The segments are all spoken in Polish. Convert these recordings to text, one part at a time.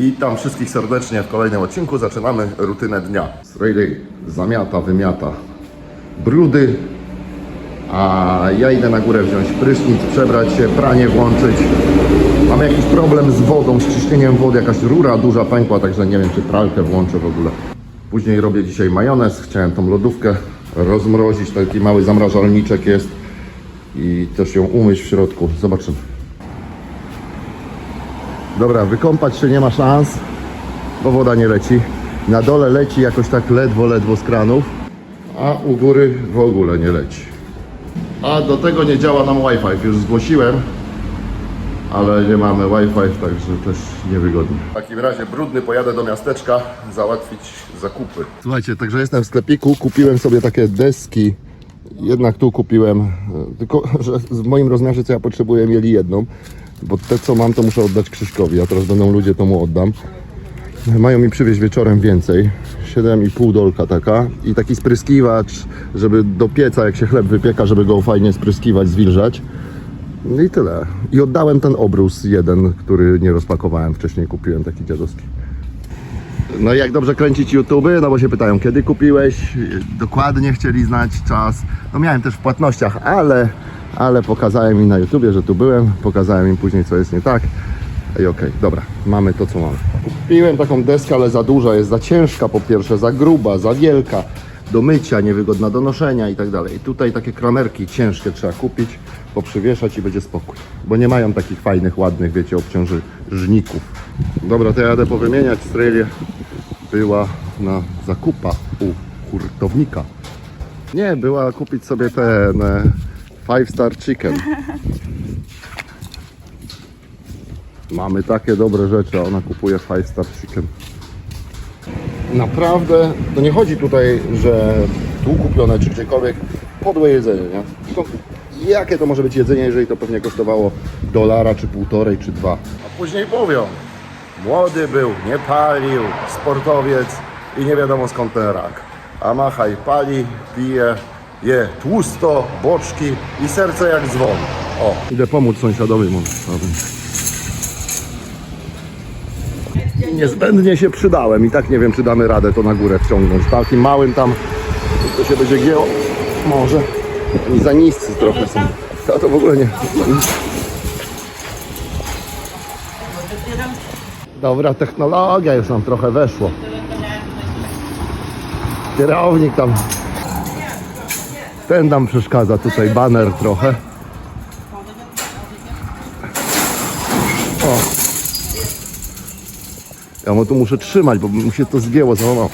Witam wszystkich serdecznie w kolejnym odcinku. Zaczynamy rutynę dnia. Rayleigh zamiata, wymiata brudy, a ja idę na górę wziąć prysznic, przebrać się, pranie włączyć. Mam jakiś problem z wodą, z ciśnieniem wody, jakaś rura duża pękła, także nie wiem czy pralkę włączę w ogóle. Później robię dzisiaj majonez, chciałem tą lodówkę rozmrozić, taki mały zamrażalniczek jest i też ją umyć w środku. Zobaczymy. Dobra, wykąpać się nie ma szans, bo woda nie leci. Na dole leci jakoś tak ledwo, ledwo z kranów, a u góry w ogóle nie leci. A do tego nie działa nam Wi-Fi. Już zgłosiłem, ale nie mamy Wi-Fi, także też niewygodnie. W takim razie brudny pojadę do miasteczka załatwić zakupy. Słuchajcie, także jestem w sklepiku, kupiłem sobie takie deski. Jednak tu kupiłem, e, tylko że w moim rozmiarze co ja potrzebuję mieli jedną, bo te co mam to muszę oddać Krzyśkowi, a teraz będą ludzie to mu oddam. Mają mi przywieźć wieczorem więcej. 7,5 dolka taka i taki spryskiwacz, żeby do pieca jak się chleb wypieka, żeby go fajnie spryskiwać, zwilżać. No i tyle. I oddałem ten obrus jeden, który nie rozpakowałem wcześniej, kupiłem taki dziadowski. No i jak dobrze kręcić YouTube, no bo się pytają, kiedy kupiłeś, dokładnie chcieli znać czas. No miałem też w płatnościach, ale, ale pokazałem im na YouTubie, że tu byłem, pokazałem im później, co jest nie tak. I okej, dobra, mamy to, co mamy. Kupiłem taką deskę, ale za duża, jest za ciężka po pierwsze, za gruba, za wielka, do mycia, niewygodna do noszenia i tak dalej. I tutaj takie kramerki ciężkie trzeba kupić, poprzywieszać i będzie spokój. Bo nie mają takich fajnych, ładnych, wiecie, obciążników. Dobra, to ja jadę powymieniać. Strelie była na zakupach u hurtownika. Nie, była kupić sobie ten e, Five Star Chicken. Mamy takie dobre rzeczy, a ona kupuje Five Star Chicken. Naprawdę, to nie chodzi tutaj, że tu kupione czy gdziekolwiek podłe jedzenie, nie? Tylko jakie to może być jedzenie, jeżeli to pewnie kosztowało dolara, czy półtorej, czy dwa. A później mówią, młody był, nie palił, sportowiec i nie wiadomo skąd ten rak. A machaj pali, pije, je tłusto, boczki i serce jak dzwon. O, idę pomóc sąsiadowi może. Niezbędnie się przydałem i tak nie wiem, czy damy radę to na górę wciągnąć. Takim małym tam to się będzie gięło. Może. I za niscy trochę są. To, to w ogóle nie. Dobra technologia już nam trochę weszło. Kierownik tam. Ten nam przeszkadza tutaj, baner trochę. O. Ja mu tu muszę trzymać, bo mu się to zgięło. Załamał.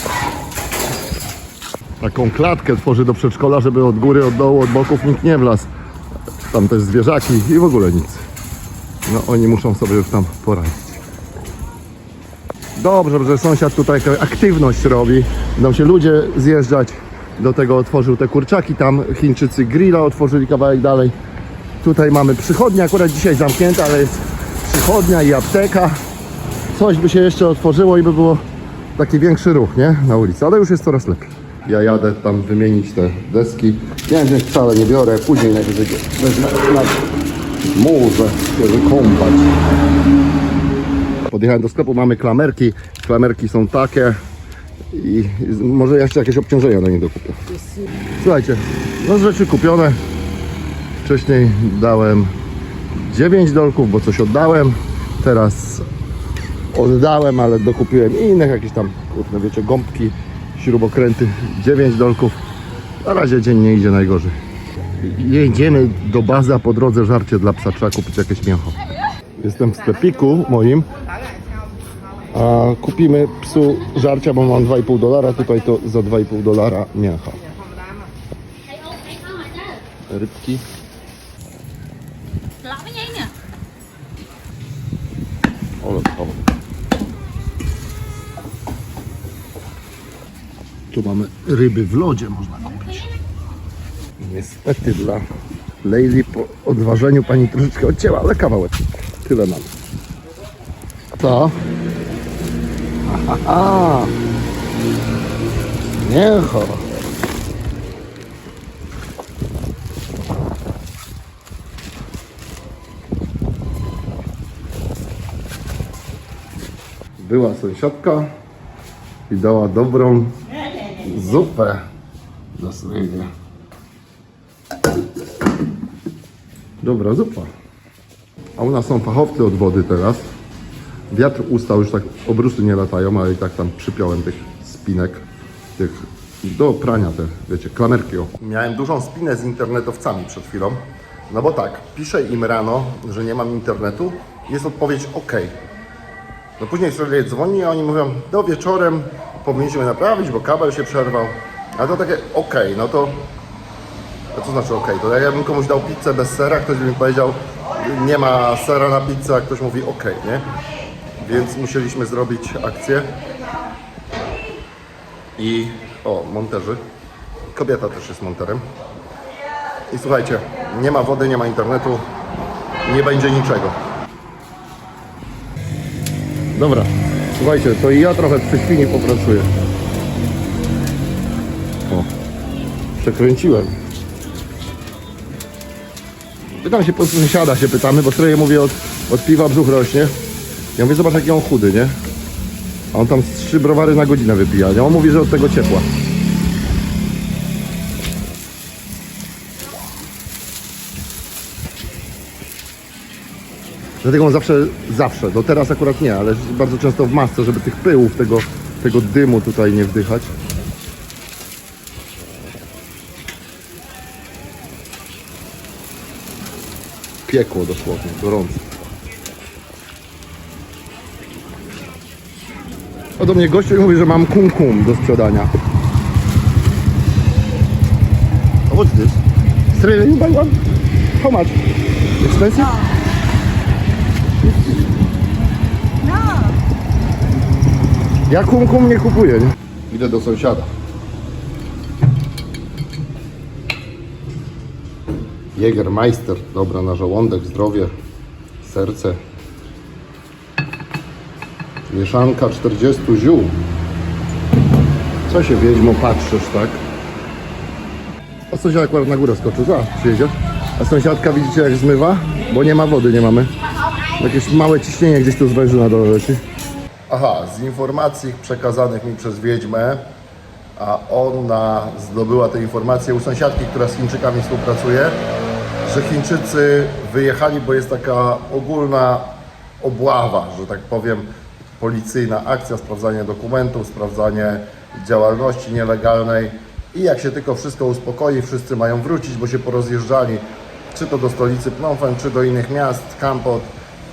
Taką klatkę tworzy do przedszkola, żeby od góry, od dołu, od boków nikt nie wlazł. Tam też zwierzaki i w ogóle nic. No oni muszą sobie już tam poradzić. Dobrze, że sąsiad tutaj aktywność robi. Będą się ludzie zjeżdżać. Do tego otworzył te kurczaki tam. Chińczycy grilla otworzyli kawałek dalej. Tutaj mamy przychodnię, akurat dzisiaj zamknięta, ale jest przychodnia i apteka. Coś by się jeszcze otworzyło i by było taki większy ruch, nie? Na ulicy, ale już jest coraz lepiej. Ja jadę tam wymienić te deski. Ja wcale nie biorę, później najwyżej wezmę na murze się wykąpać. Podjechałem do sklepu, mamy klamerki. Klamerki są takie i może jeszcze jakieś obciążenia do nich dokupię. Słuchajcie, no rzeczy kupione. Wcześniej dałem 9 dolków, bo coś oddałem. Teraz oddałem, ale dokupiłem innych jakieś tam, kurde, wiecie, gąbki, śrubokręty, 9 dolków. Na razie dzień nie idzie najgorzej. Jedziemy do bazy, a po drodze żarcie dla psa, trzeba kupić jakieś mięcho. Jestem w sklepiku moim, a kupimy psu żarcia, bo mam 2,5 dolara, tutaj to za 2,5 dolara mięcha. Rybki. Lọc cái nhí nè Ale o. Tu mamy ryby w lodzie, można kupić. Niestety dla Lejli po odważeniu pani troszeczkę odcięła, ale kawałek. Tyle mamy. Aha. Mięcho. była sąsiadka i dała dobrą zupę do swojego. Dobra zupa. A u nas są fachowcy od wody teraz. Wiatr ustał, już tak obrusy nie latają, ale i tak tam przypiąłem tych spinek, tych do prania te, wiecie, klamerki. O. Miałem dużą spinę z internetowcami przed chwilą, no bo tak, piszę im rano, że nie mam internetu, jest odpowiedź OK. No później sobie dzwoni i oni mówią, do wieczorem powinniśmy naprawić, bo kabel się przerwał. A to takie OK, no to a co znaczy OK? To jak ja bym komuś dał pizzę bez sera, ktoś by mi powiedział, nie ma sera na pizzę, a ktoś mówi OK, nie? Więc musieliśmy zrobić akcję. I o, monterzy. Kobieta też jest monterem. I słuchajcie, nie ma wody, nie ma internetu, nie będzie niczego. Dobra, słuchajcie, to i ja trochę przy świni popracuję. O, przekręciłem. Pytam się po sąsiada, się pytamy, bo troje mówię od, od piwa brzuch rośnie. Ja mówię, zobacz jaki on chudy, nie? A on tam z trzy browary na godzinę wypija, nie? On mówi, że od tego ciepła. Dlatego on zawsze, zawsze, do teraz akurat nie, ale bardzo często w masce, żeby tych pyłów, tego, tego dymu tutaj nie wdychać. Piekło dosłownie, gorąco. A do mnie gościu i mówi, że mam kum kum do sprzedania. A what's this? Three you buy one? How much? Expensive? No. Ja kum kum nie kupuję, nie? Idę do sąsiada. Jägermeister, dobra na żołądek, zdrowie, serce. Mieszanka 40 ziół. Co się wiedźmo patrzysz, tak? A sąsiad akurat na górę skoczył, za, przyjedzie. A sąsiadka widzicie jak zmywa? Bo nie ma wody, nie mamy. Jakieś małe ciśnienie gdzieś tu z na dole leci. Aha, z informacji przekazanych mi przez Wiedźmę, a ona zdobyła te informacje u sąsiadki, która z Chińczykami współpracuje, że Chińczycy wyjechali, bo jest taka ogólna obława, że tak powiem, policyjna akcja, sprawdzanie dokumentów, sprawdzanie działalności nielegalnej i jak się tylko wszystko uspokoi, wszyscy mają wrócić, bo się porozjeżdżali, czy to do stolicy Phnom Penh, czy do innych miast, Kampot,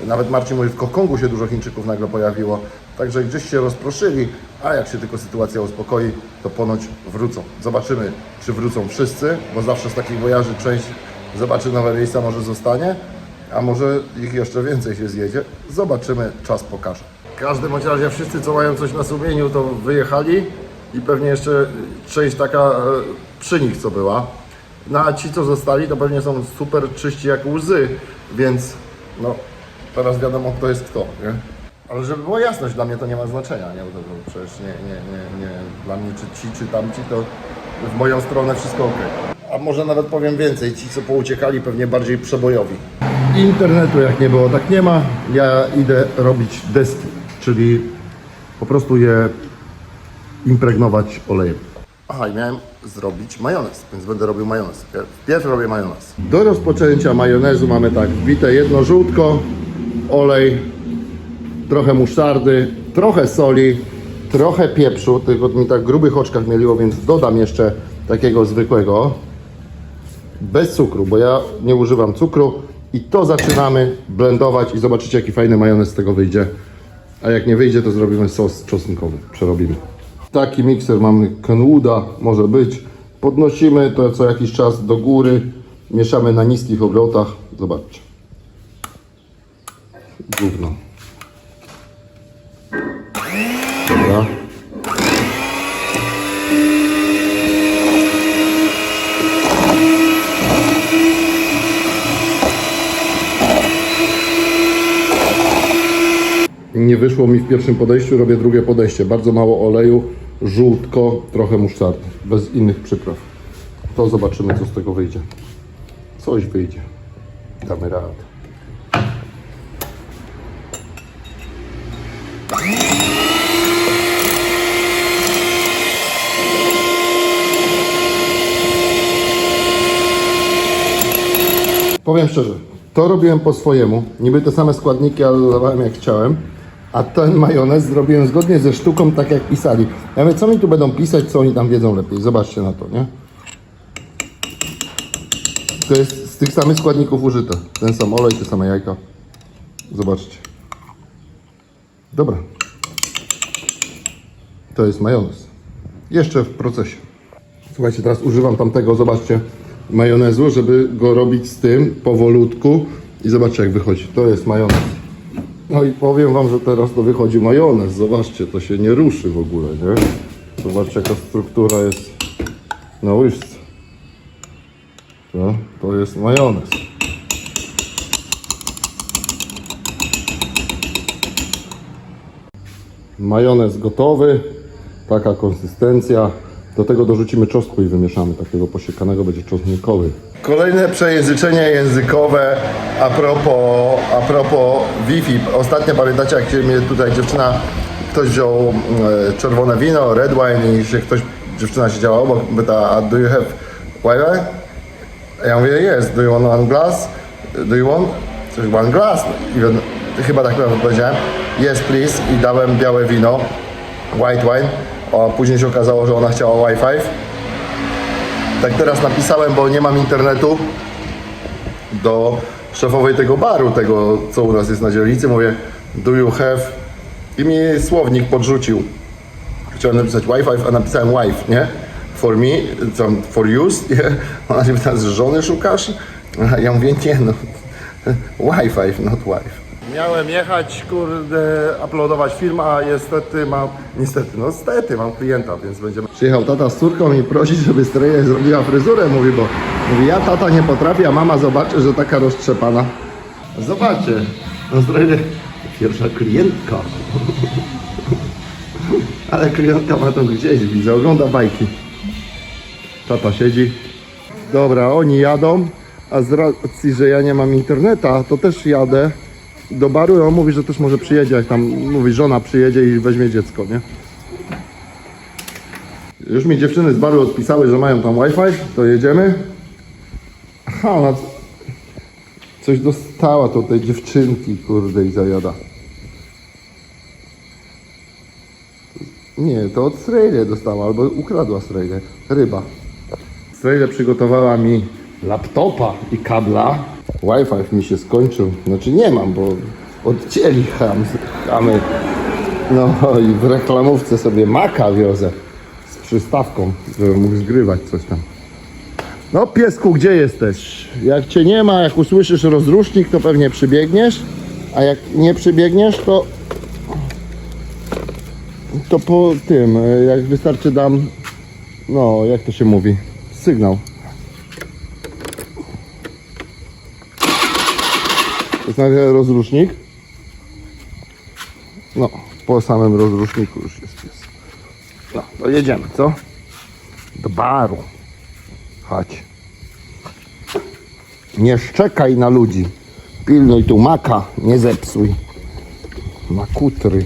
nawet Marcin mówi, w Kokongu się dużo Chińczyków nagle pojawiło, także gdzieś się rozproszyli, a jak się tylko sytuacja uspokoi, to ponoć wrócą. Zobaczymy, czy wrócą wszyscy, bo zawsze z takich wojaży część zobaczy nowe miejsca, może zostanie, a może ich jeszcze więcej się zjedzie. Zobaczymy, czas pokaże. W każdym bądź razie wszyscy, co mają coś na sumieniu, to wyjechali i pewnie jeszcze część taka e, przy nich, co była. No a ci, co zostali, to pewnie są super czyści jak łzy, więc no, teraz wiadomo, kto jest kto, nie? Ale żeby była jasność, dla mnie to nie ma znaczenia, nie? Bo to, to przecież nie, nie, nie, nie, dla mnie czy ci, czy tamci, to w moją stronę wszystko ok. A może nawet powiem więcej, ci, co pouciekali, pewnie bardziej przebojowi. Internetu jak nie było, tak nie ma. Ja idę robić deski, czyli po prostu je impregnować olejem. Aha, i miałem zrobić majonez, więc będę robił majonez. Pierwszy robię majonez. Do rozpoczęcia majonezu mamy tak, wbite jedno żółtko, olej, trochę musztardy, trochę soli, trochę pieprzu, tylko mi tak w grubych oczkach mieliło, więc dodam jeszcze takiego zwykłego, bez cukru, bo ja nie używam cukru i to zaczynamy blendować i zobaczycie jaki fajny majonez z tego wyjdzie. A jak nie wyjdzie, to zrobimy sos czosnkowy, przerobimy. Taki mikser mamy Kenwooda, może być. Podnosimy to co jakiś czas do góry, mieszamy na niskich obrotach. Zobaczcie. Gówno. Dobra. nie wyszło mi w pierwszym podejściu, robię drugie podejście. Bardzo mało oleju, żółtko, trochę musztardy, bez innych przypraw. To zobaczymy, co z tego wyjdzie. Coś wyjdzie. Damy radę. Powiem szczerze, to robiłem po swojemu. Niby te same składniki, ale dodawałem jak chciałem. A ten majonez zrobiłem zgodnie ze sztuką, tak jak pisali. Ja mówię, co mi tu będą pisać, co oni tam wiedzą lepiej. Zobaczcie na to, nie? To jest z tych samych składników użyte. Ten sam olej, te same jajka. Zobaczcie. Dobra. To jest majonez. Jeszcze w procesie. Słuchajcie, teraz używam tamtego, zobaczcie, majonezu, żeby go robić z tym powolutku i zobaczcie jak wychodzi. To jest majonez. No i powiem wam, że teraz to wychodzi majonez. Zobaczcie, to się nie ruszy w ogóle, nie? Zobaczcie jaka struktura jest na łyżce. To, to jest majonez. Majonez gotowy, taka konsystencja. Do tego dorzucimy czosnku i wymieszamy takiego posiekanego, będzie czosnkowy. Kolejne przejęzyczenie językowe a propos, a propos Wi-Fi. Ostatnio pamiętacie, jak mnie tutaj dziewczyna, ktoś wziął e, czerwone wino, red wine i się ktoś, dziewczyna siedziała obok, pyta, do you have Wi-Fi? Ja mówię, yes, do you want one glass? Do you want? Coś, one glass? I on, chyba tak naprawdę powiedziałem, yes please i dałem białe wino, white wine, a później się okazało, że ona chciała Wi-Fi. Tak teraz napisałem, bo nie mam internetu do szefowej tego baru, tego co u nas jest na dzielnicy, mówię, do you have? I mi słownik podrzucił. Chciałem napisać Wi-Fi, a napisałem wife, nie? For me, tam for use. Nie? Ona się pyta, z żony szukasz? A ja mówię, nie no, Wi-Fi, not wife. Miałem jechać, kurde, uploadować film, a niestety mam, niestety, no niestety mam klienta, więc będziemy... Przyjechał tata z córką i prosi, żeby Streja zrobiła fryzurę, mówi, bo mówi, ja tata nie potrafię, a mama zobaczy, że taka roztrzepana. Zobaczcie, no Streja, pierwsza klientka. Ale klientka ma to gdzieś, widzę, ogląda bajki. Tata siedzi. Dobra, oni jadą, a z racji, że ja nie mam interneta, to też jadę do baru i on mówi, że też może przyjedzie, jak tam mówi, żona przyjedzie i weźmie dziecko, nie? Już mi dziewczyny z baru odpisały, że mają tam Wi-Fi, to jedziemy. Aha, ona coś dostała to tej dziewczynki, kurde, i zajada. Nie, to od Srejle dostała, albo ukradła Srejle. Ryba. Srejle przygotowała mi laptopa i kabla. Wi-Fi mi się skończył. Znaczy nie mam, bo odcięli ham, chamy. No i w reklamówce sobie maka wiozę z przystawką, żeby mógł zgrywać coś tam. No piesku, gdzie jesteś? Jak cię nie ma, jak usłyszysz rozrusznik, to pewnie przybiegniesz, a jak nie przybiegniesz, to to po tym, jak wystarczy dam, no jak to się mówi, sygnał. Nawet rozrusznik. No, po samym rozruszniku już jest pies. No, to jedziemy, co? Do baru. Chodź. Nie szczekaj na ludzi. Pilnuj tu maka, nie zepsuj. Makutry.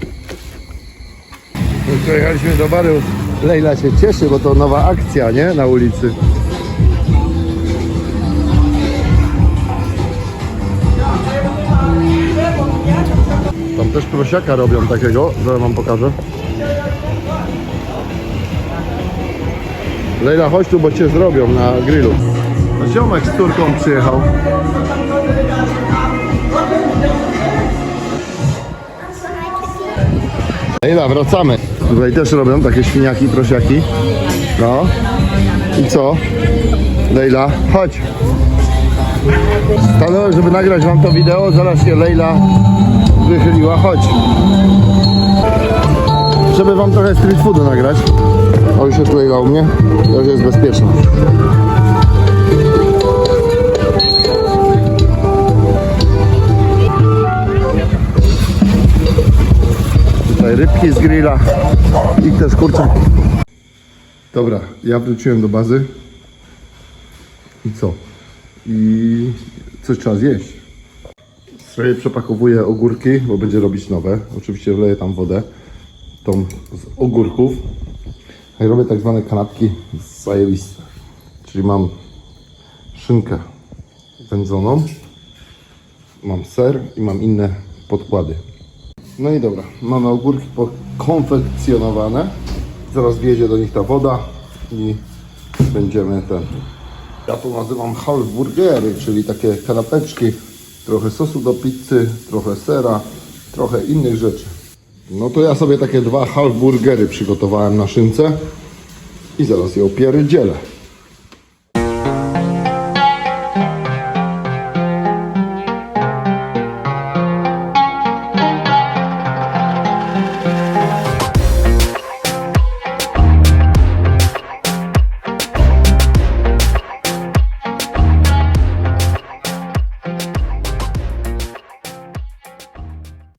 Przyjechaliśmy do baru. Lejla się cieszy, bo to nowa akcja, nie? Na ulicy. Prosiaka robią takiego, zaraz wam pokażę. Lejla, chodź tu, bo cię zrobią na grillu. No, Ziomek z córką przyjechał. Lejla, wracamy. Tutaj też robią takie świniaki, prosiaki. No. I co? Lejla, chodź. Stanąłem, żeby nagrać wam to wideo, zaraz się Lejla wychyliła. Chodź. Żeby wam trochę street foodu nagrać. O, już Lejla u mnie. To już jest bezpieczne. Tutaj rybki z grilla i też kurczak. Dobra, ja wróciłem do bazy. I co? I coś trzeba zjeść. Sobie przepakowuję ogórki, bo będzie robić nowe. Oczywiście wleję tam wodę, tą z ogórków. I robię tak zwane kanapki zajebiste. Czyli mam szynkę wędzoną. Mam ser i mam inne podkłady. No i dobra, mamy ogórki pokonfekcjonowane. Zaraz wjedzie do nich ta woda i będziemy ten. Ja to nazywam halfburgery, czyli takie kanapeczki, trochę sosu do pizzy, trochę sera, trochę innych rzeczy. No to ja sobie takie dwa halfburgery przygotowałem na szynce i zaraz je opierdzielę.